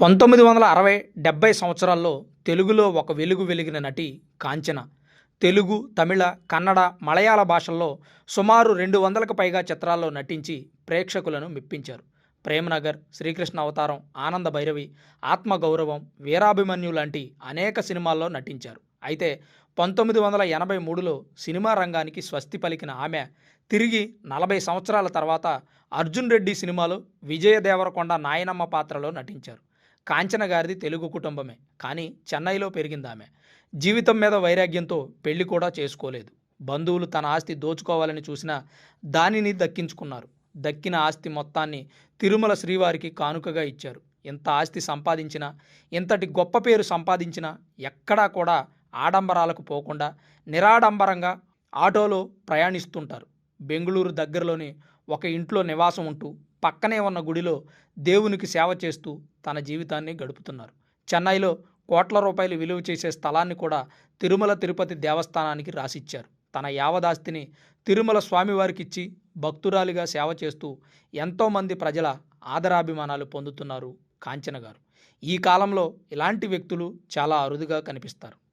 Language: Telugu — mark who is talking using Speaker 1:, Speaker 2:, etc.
Speaker 1: పంతొమ్మిది వందల అరవై డెబ్బై సంవత్సరాల్లో తెలుగులో ఒక వెలుగు వెలిగిన నటి కాంచన. తెలుగు తమిళ కన్నడ మలయాళ భాషల్లో సుమారు రెండు వందలకు పైగా చిత్రాల్లో నటించి ప్రేక్షకులను మెప్పించారు. ప్రేమనగర్ శ్రీకృష్ణ అవతారం ఆనంద భైరవి ఆత్మగౌరవం వీరాభిమన్యు లాంటి అనేక సినిమాల్లో నటించారు. అయితే పంతొమ్మిది వందల ఎనభై మూడులో సినిమా రంగానికి స్వస్తి పలికిన ఆమె తిరిగి నలభై సంవత్సరాల తర్వాత అర్జున్ రెడ్డి సినిమాలో విజయ దేవరకొండ నాయనమ్మ పాత్రలో నటించారు. కాంచన గారిది తెలుగు కుటుంబమే. కానీ చెన్నైలో పెరిగింది ఆమె జీవితం మీద వైరాగ్యంతో పెళ్ళి కూడా చేసుకోలేదు. బంధువులు తన ఆస్తి దోచుకోవాలని చూసినా దానిని దక్కించుకున్నారు. దక్కిన ఆస్తి మొత్తాన్ని తిరుమల శ్రీవారికి కానుకగా ఇచ్చారు. ఎంత ఆస్తి సంపాదించినా ఇంతటి గొప్ప పేరు సంపాదించినా ఎక్కడా కూడా ఆడంబరాలకు పోకుండా నిరాడంబరంగా ఆటోలో ప్రయాణిస్తుంటారు. బెంగళూరు దగ్గరలోని ఒక ఇంట్లో నివాసం ఉంటూ పక్కనే ఉన్న గుడిలో దేవునికి సేవ చేస్తూ తన జీవితాన్ని గడుపుతున్నారు. చెన్నైలో కోట్ల రూపాయలు విలువ చేసే స్థలాన్ని కూడా తిరుమల తిరుపతి దేవస్థానానికి రాసిచ్చారు. తన యావదాస్తిని తిరుమల స్వామివారికిచ్చి భక్తురాలిగా సేవ చేస్తూ ఎంతోమంది ప్రజల ఆదరాభిమానాలు పొందుతున్నారు కాంచన గారు. ఈ కాలంలో ఇలాంటి వ్యక్తులు చాలా అరుదుగా కనిపిస్తారు.